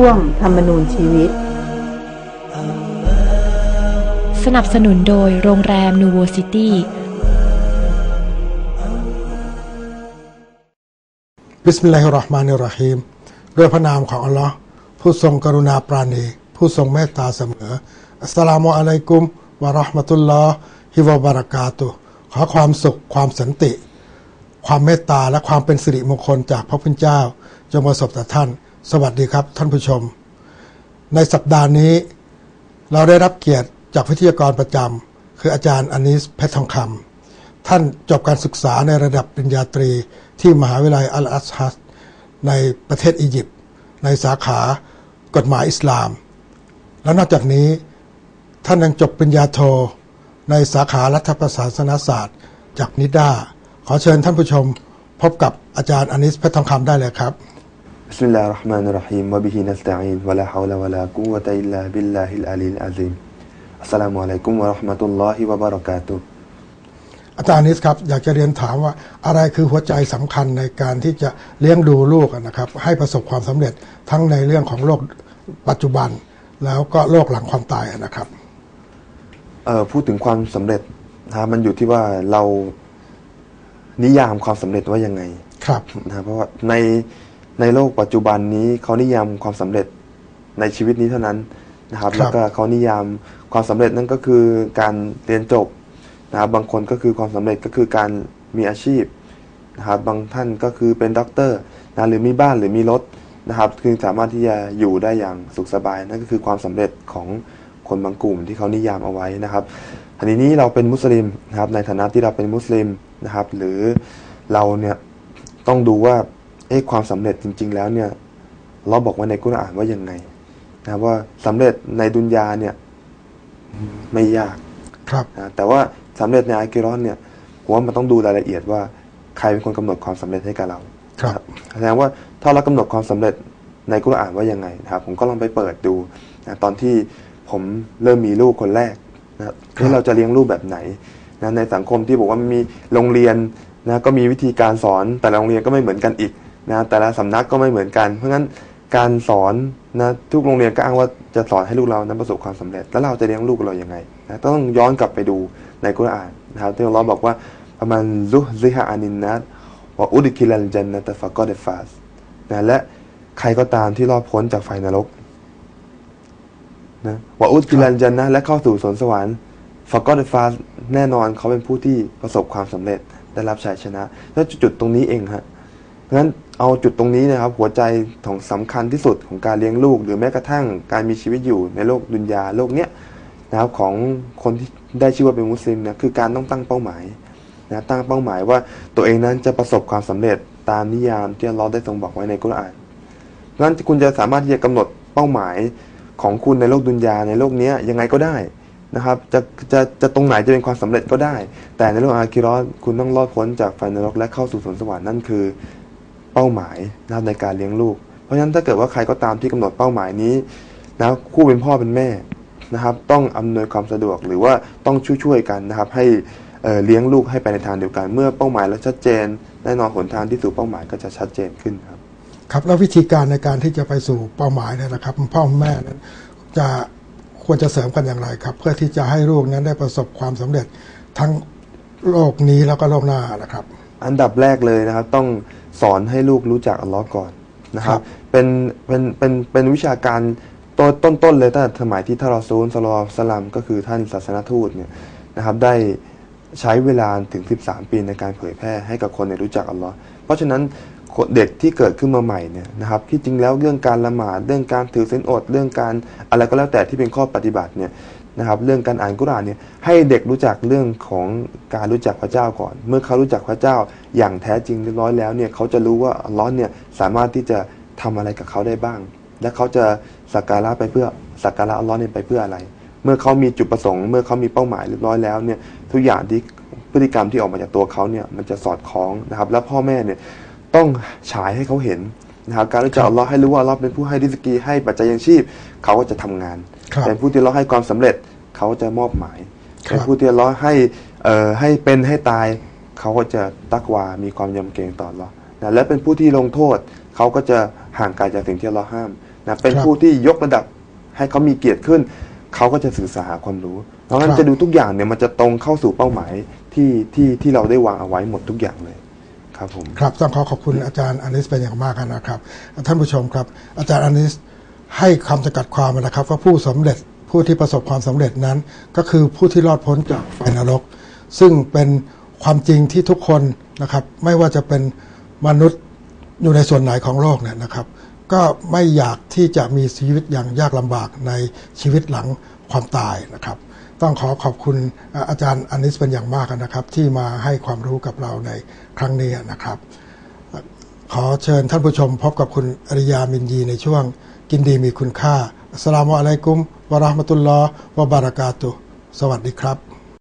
ช่วงธรรมนูญชีวิต สนับสนุนโดยโรงแรมนูโวซิตี้บิสมิลลาฮิรเราะห์มานิรเราะฮีมด้วยพระนามของอัลลอฮ์ผู้ทรงกรุณาปราณี ผู้ทรงเมตตาเสมออัสสลามุอะลัยกุมวะเราะห์มะตุลลอฮ์ฮิวะบารากาตุฮ์ขอความสุขความสันติ ความเมตตาและความเป็นสิริมงคลจากพระพุทธเจ้า จงประสบแต่ท่าน สวัสดีครับท่านผู้ชม ในสัปดาห์นี้ เราได้รับเกียรติจากวิทยากรประจำคืออาจารย์อานิสเพชรทองคำท่านจบการศึกษาในระดับปริญญาตรีที่มหาวิทยาลัยอัลอัซฮัสในประเทศอียิปต์ในสาขากฎหมายอิสลาม และนอกจากนี้ ท่านยังจบปริญญาโท ในสาขารัฐประศาสนศาสตร์ จากนิด้าขอเชิญท่านผู้ชมพบกับอาจารย์อานิสเพชรทองคำได้เลยครับ بسم الله الرحمن الرحيم وبه نستعين ولا حول ولا قوة إلا بالله العلي العظيم السلام عليكم ورحمة الله وبركاته อาจารย์นิสครับ อยากจะเรียนถามว่าอะไรคือหัวใจสำคัญในการที่จะเลี้ยงดูลูกอะนะครับ ให้ประสบความสำเร็จทั้งในเรื่องของโลกปัจจุบัน แล้วก็โลกหลังความตายอะนะครับ เอ่อพูดถึงความสำเร็จนะครับมันอยู่ที่ว่าเรานิยามความสำเร็จว่ายังไง ครับ นะครับเพราะว่าใน ในโลกปัจจุบันนี้เขานิยามความสำเร็จในชีวิตนี้เท่านั้นนะครับครับแล้วก็เขานิยามความสำเร็จนั่นก็คือการเรียนจบนะครับบางคนก็คือความสำเร็จก็คือการมีอาชีพนะครับบางท่านก็คือเป็นด็อกเตอร์นะหรือมีบ้านหรือมีรถนะครับคือสามารถที่จะอยู่ได้อย่างสุขสบายนั่นก็คือความสำเร็จของคนบางกลุ่มที่เขานิยามเอาไว้นะครับทีนี้นี้เราเป็นมุสลิมนะครับในฐานะที่เราเป็นมุสลิมนะครับ หรือเราเนี่ยต้องดูว่า เอ๊ะความสำเร็จจริง ๆ แล้วเนี่ยเราบอกไว่าในกุรอานว่ายังไงนะครับว่าสำเร็จในดุนยาเนี่ยไม่ยากครับนะแต่ว่าสำเร็จในอากิรอนเนี่ยผมว่ามันต้องดูรายละเอียดว่าใครเป็นคนกำหนดความสำเร็จให้กับเราครับนะแสดงว่าถ้าเรากำหนดความสำเร็จในกุรอานว่ายังไงนะครับ ผมก็ลองไปเปิดดูนะตอนที่ผมเริ่มมีลูกคนแรกนะครับที่เราจะเลี้ยงลูกแบบไหนนะในสังคมที่บอกว่ามันมีโรงเรียนนะก็มีวิธีการสอนแต่ละโรงเรียนก็ไม่เหมือนกันอีก นะแต่ละสำนักก็ไม่เหมือนกัน เพราะงั้นการสอนนะทุกโรงเรียนก็อ้างว่าจะสอนให้ลูกเรานั้นประสบความสำเร็จ แล้วเราจะเลี้ยงลูกเราอยังไงนะต้องย้อนกลับไปดูในกุรอานนะครับที่เลอฮ์บอกว่าประมาณซุฮซิฮะอานินนัสวะอุดคิลัลจันนะตะฟะกอดฟาสนะและใครก็ตามที่รอดพ้นจากไฟนรกนะวะอุดคิลัลจันนะและเข้าสู่สวนสวรรค์ฟะกอดฟาสแน่นอนเขาเป็นผู้ที่ประสบความสำเร็จได้รับชัยชนะ แล้วจุดๆตรงนี้เองฮะ เพราะฉะนั้นเอาจุดตรงนี้นะครับ หัวใจของสำคัญที่สุดของการเลี้ยงลูก หรือแม้กระทั่งการมีชีวิตอยู่ในโลกดุนยาโลกเนี้ยนะครับของคนที่ได้ชื่อว่าเป็นมุสลิมนะคือการต้องตั้งเป้าหมายนะตั้งเป้าหมายว่าตัวเองนั้นจะประสบความสำเร็จตามนิยามที่เลอฮ์ได้ทรงบอกไว้ในกุรอานเพราะฉะนั้นคุณจะสามารถที่จะกำหนดเป้าหมายของคุณในโลกดุนยาในโลกเนี้ยยังไงก็ได้นะครับจะจะจะตรงไหนจะเป็นความสำเร็จก็ได้ แต่ในโลกอาคิราะห์คุณต้องรอดพ้นจากไฟนรกและเข้าสู่สวนสวรรค์นั่นคือ เป้าหมายนะครับในการเลี้ยงลูก เพราะฉะนั้นถ้าเกิดว่าใครก็ตามที่กำหนดเป้าหมายนี้นะคู่เป็นพ่อเป็นแม่นะครับ ต้องอำนวยความสะดวกหรือว่าต้องช่วยๆกันนะครับ ให้เเลี้ยงลูกให้ไปในทางเดียวกัน เมื่อเป้าหมายแล้วชัดเจนแน่นอนหนทางที่สู่เป้าหมายก็จะชัดเจนขึ้นครับ ครับแล้ววิธีการในการที่จะไปสู่เป้าหมายเนี่ยนะครับ พ่อแม่นั้นจะควรจะเสริมกันอย่างไรครับ เพื่อที่จะให้ลูกนั้นได้ประสบความสำเร็จทั้งโลกนี้แล้วก็โลกหน้านะครับ อันดับแรกเลยนะครับ ต้องสอนให้ลูกรู้จักอัลลอฮ์ก่อนนะคครัรับบเป็นเป็นเป็นเป็นวิชาการต้นต้นต้นเลยตั้งแต่สมัยที่ท่านรอซูลสลลัลลอฮุอะลัยฮิวะสลัมก็คือท่านศาสนทูตเนี่ยนะครับ ได้ใช้เวลาถึง 13 ปีในการเผยแพร่ให้กับคนเนี่ยรู้จักอัลลอฮ์เพราะฉะนั้นคนเด็กที่เกิดขึ้นมาใหม่เนี่ยนะครับที่จริงแล้วเรื่องการละหมาดเรื่องการถือศีลอดเรื่องการอะไรก็แล้วแต่ที่เป็นข้อปฏิบัติเนี่ย นะครับเรื่องการอ่านกุรานเนี่ยให้เด็กรู้จักเรื่องของการรู้จักพระเจ้าก่อน เมื่อเขารู้จักพระเจ้าอย่างแท้จริงเรียบร้อยแล้วเนี่ยเขาจะรู้ว่าอัลลอฮ์เนี่ยสามารถที่จะทำอะไรกับเขาได้บ้าง และเขาจะสักการะไปเพื่อสักการะอัลลอฮ์เนี่ยไปเพื่ออะไร เมื่อเขามีจุดประสงค์ เมื่อเขามีเป้าหมายเรียบร้อยแล้วเนี่ยทุกอย่างที่พฤติกรรมที่ออกมาจากตัวเขาเนี่ยมันจะสอดคล้องนะครับ แล้วพ่อแม่เนี่ยต้องฉายให้เขาเห็น นะครับการรู้จักอัลลอฮ์ให้รู้ว่าอัลลอฮ์เป็นผู้ให้ริสกีให้ปัจจัยยังชีพ เขาก็จะทำงานครับเป็นผู้ที่เราให้ความสำเร็จเขาจะมอบหมายครับเป็นผู้ที่เราให้เอ่อให้เป็นให้ตาย เขาก็จะตักวา มีความยำเกรงต่อเรานะและเป็นผู้ที่ลงโทษ เขาก็จะห่างไกลจากสิ่งที่เราห้ามนะเป็นครับผู้ที่ยกระดับให้เขามีเกียรติขึ้น เขาก็จะสื่อสารหาความรู้ เพราะงั้คนรับจะดูทุกอย่างเนี่ยมันจะตรงเข้าสู่เป้าหมายที่ที่ที่เราได้วางเอาไว้หมดทุกอย่างเลย ครับผมครับต้องขอขอบคุณอาจารย์อานิสเป็นอย่างมากนะครับ ท่านผู้ชมครับ อาจารย์อานิสให้คำจำกัดความนะครับ ว่าผู้สำเร็จผู้ที่ประสบความสำเร็จนั้น ก็คือผู้ที่รอดพ้นจากไฟนรก ซึ่งเป็นความจริงที่ทุกคนนะครับ ไม่ว่าจะเป็นมนุษย์อยู่ในส่วนไหนของโลกเนี่ยนะครับ ก็ไม่อยากที่จะมีชีวิตอย่างยากลำบากในชีวิตหลังความตายนะครับ ต้องขอขอบคุณอาจารย์อนิสเป็นอย่างมากนะครับ ที่มาให้ความรู้กับเราในครั้งนี้นะครับ ขอเชิญท่านผู้ชมพบกับคุณอริยามินยีในช่วงกินดีมีคุณค่าอัสลามุอะลัยกุมวะราะห์มะตุลลอฮ์วะบารากาตุสวัสดีครับ